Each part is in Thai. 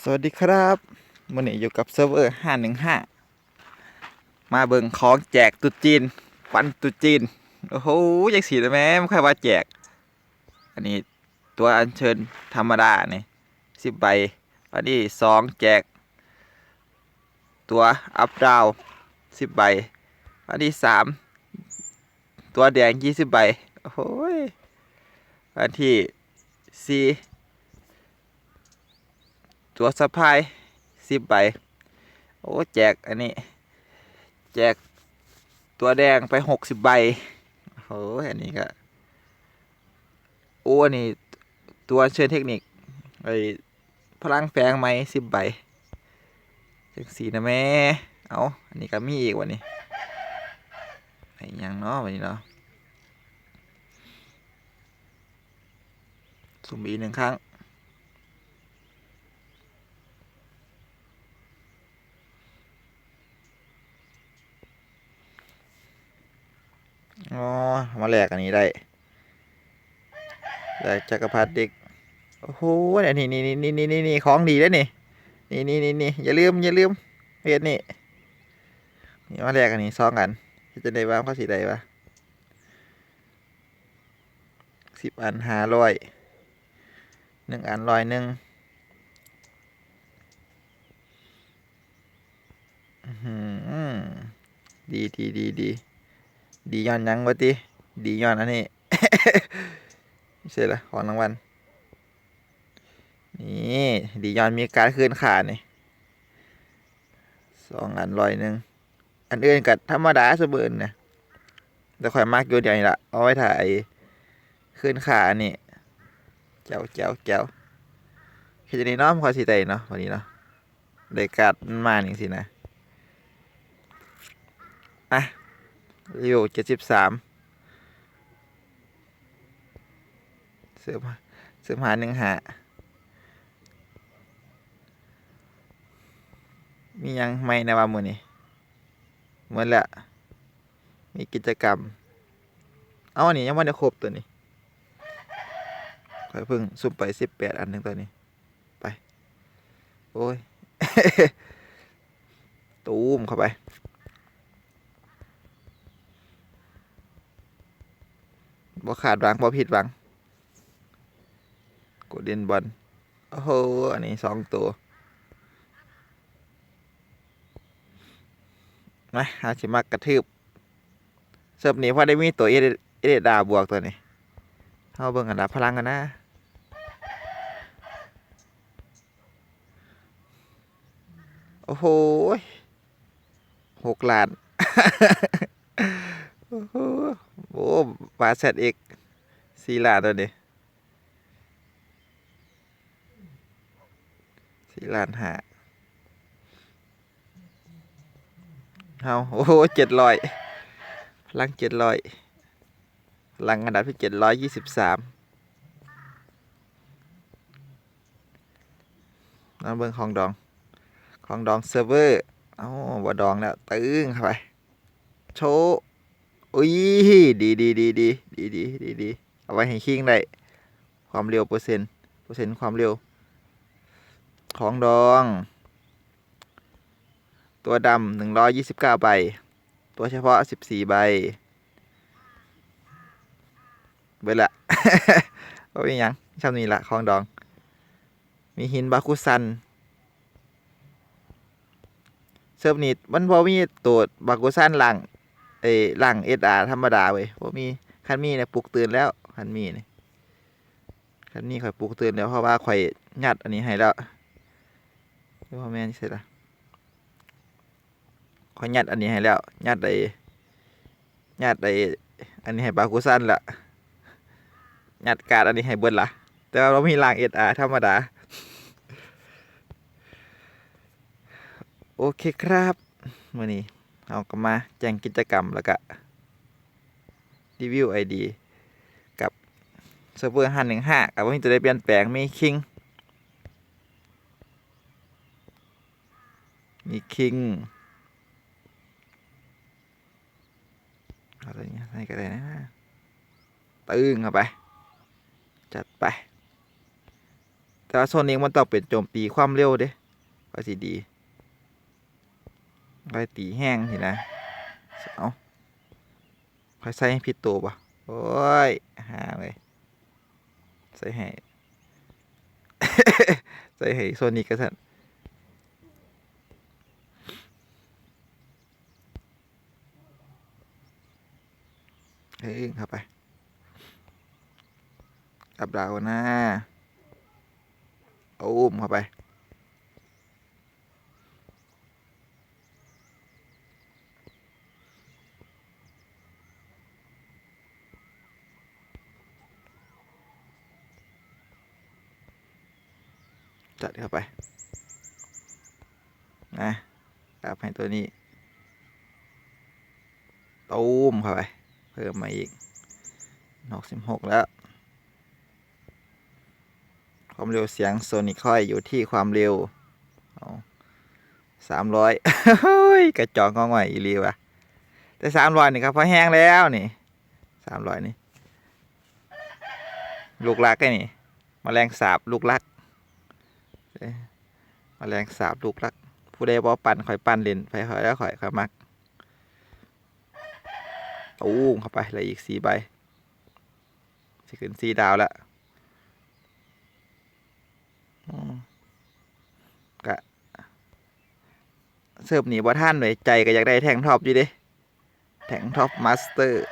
สวัสดีครับวันนี้อยู่กับเซิร์ฟเวอร์515มาเบิ่งของแจกตุจีนปันตุจีน โอ้โหอยากสีเลยแม่ไม่ค่อยว่าแจก อันนี้ตัวอัญเชิญธรรมดาเนี่ยสิบใบ อันนี้สองแจก ตัวอัพดาวสิบใบ อันนี้สามตัวแดงยี่สิบใบ โอ้โหยอันที่สี่ ตัวสะพายสิบใบ โอ้แจกอันนี้ แจกตัวแดงไปหกสิบใบโอ้อันนี้ก็โอ้อันนี้ตัวเชิญเทคนิคไอพลังแฝงไหมสิบใบจังสีนะแม่เอาอันนี้ก็มีอีกวันนี้ไอ้ยังเนาะวันนี้เนาะสุ่มอีกหนึ่งครั้ง อ๋อ มาแลกอันนี้ได้แลกจักรพรรดิเด็กโอ้โหเนี่ยนี่นี่นี่นี่นี่นี่ของดีแล้วนี่นี่นี่นี่นี่อย่าลืมอย่าลืมเฮ็ดนี่นี่มาแลกอันนี้ซองกันจะได้บ้างเขาสีใดวะสิบอันห้าร้อยหนึ่งอันร้อยหนึ่งอื้อหือดีดีดีดี ดีย้อนยังวะติดีย้อนอันนี้ไม่ใช่ละของรางวัลนี่ดีย้อนมีการคืนขานี่สองอันร้อยหนึ่งอันอื่นกับธรรมดาสมบูรณ์นะแต่ข่อยมากอยู่เดียวนี่ละเอาไว้ถ่ายคืนขานี่เจ้าเจ้าเจ้าคือจะนี้เน้อมขอสีใจเนาะวันนี้เนาะได้การ์ดมันมาอย่งสินะอะ อยู่เจ็ดสิบสามเสื้อผ้าเสื้อผ้าหนึ่งหามียังไม่ในว่ามือนี่หมดละมีกิจกรรม เอาอันนี้ยังไม่ได้ครบตัวนี้ค่อยพิ่งสุ่มไปสิบแปดอันหนึ่งตัวนี้ ไป โอ้ย ตูมเข้าไป บ่ขาดหวังบ่ผิดหวังกดเด่นบอลโอ้โหอันนี้สองตัวมาหาชิมักกระทืบเสิร์ฟนี้พอได้มีตัวเอเดเอเดดาบวกตัวนี้เข้าเบิ่งอันดับพลังกันนะโอ้โหหกล้าน โอ้โหโอ้ปลาแซดเอกสี่ล้านตัวนี้สี่ล้านหาเอาโอ้โหเจ็ดร้อยพลังเจ็ดร้อยพลังอันดับที่เจ็ดร้อยยี่สิบสามน้ำเบิ้งของดอง ของดองเซิร์ฟเวอร์ เอาบ่ดองแล้ว ตึงเข้าไป โชว์ อุ้ยดีดีดีดีดีดีดีดีเอาไว้ให้คิงได้ ความเร็วเปอร์เซ็นต์เปอร์เซ็นต์ความเร็ว ของดอง ตัวดำหนึ่งร้อยยี่สิบเก้าใบ ตัวเฉพาะสิบสี่ใบเบิดละโอ้ยยังชอบนี่ละของดอง มีหินบาคุซันเซิร์ฟนี้มันพอมีตัวบาคุซันหลัง เอ้ยหลังเอสอาธรรมดาเว้ยบ่มีคันมีเนี่ยปลุกตื่นแล้วคันมีเนี่ยคันมีข่อยปลุกตื่นแล้วเพราะว่าข่อยยัดอันนี้ให้แล้วดูวพ่อแม่นี่เสร็จละข่อยยัดอันนี้ให้แล้วยัดไอ้ยัดไอ้อันนี้ให้บาคุซันละยัดการดอันนี้ให้เบิดละแต่ว่าเรามีหลังเอสอาธรรมดาโอเคครับมื้อนี้ เอาก็มาแจ้งกิจกรรมแล้วก็รีวิวไอดีกับเซิร์ฟเวอร์ห้าหนึ่งห้ากับว่ามีตัวใดเปลี่ยนแปลงมีคิงมีคิงอะไรเงี้ยใส่ก็ได้นะตึงเข้าไป จัดไป แต่ว่าโซนิกมันต้องเป็นโจมตีความเร็วเด้ก็สิดี ไปตีแห้งสินะเอาคอยใส่ให้ผิดตัวปะโอ้ยหาเลย ใส่ให้ใส่ให้โซนิกกันสันเฮ้ยเข้าไปกับดาวนะเอาอุ้มเข้าไป จัดเข้าไป นะกลับให้ตัวนี้ตูมเข้าไป เพิ่มมาอีกหกสิบหกแล้ว ความเร็วเสียงโซนิคอยอยู่ที่ความเร็วสามร้อยกระจอกงอง่อยอีรีวะแต่สามร้อยนี่ครับพอแห้งแล้วนี่สามร้อยนี่ ลูกรักไอ้นี่มแมลงสาบลูกรัก แมลงสาบลูกรัก ผู้ใดบ่ปั่นข่อยปั่นเล่นไปข่อยแล้วข่อยข่อยมักอู้เข้าไปเลยอีกสี่ใบสิขึ้นสี่ดาวล้วอืมกะเสิร์ฟหนีบ่ท่านเลยใจก็อยากได้แทงท็อปอยู่ดิแทงท็อปมาสเตอร์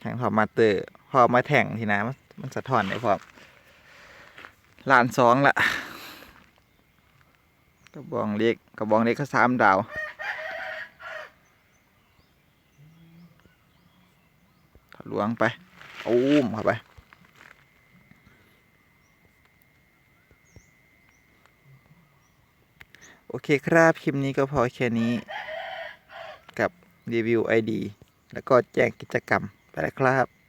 แทงท็อปมาสเตอร์พอมาแทงทีนะมันมันสะท้อนได้พร้อม ล้านสองละกระบองเล็กกระบองเล็กก็สามดาวถลวงไปอุ้มเข้าไป โอเคครับ คลิปนี้ก็พอแค่นี้กับรีวิว ID แล้วก็แจ้งกิจกรรมไปแล้วครับ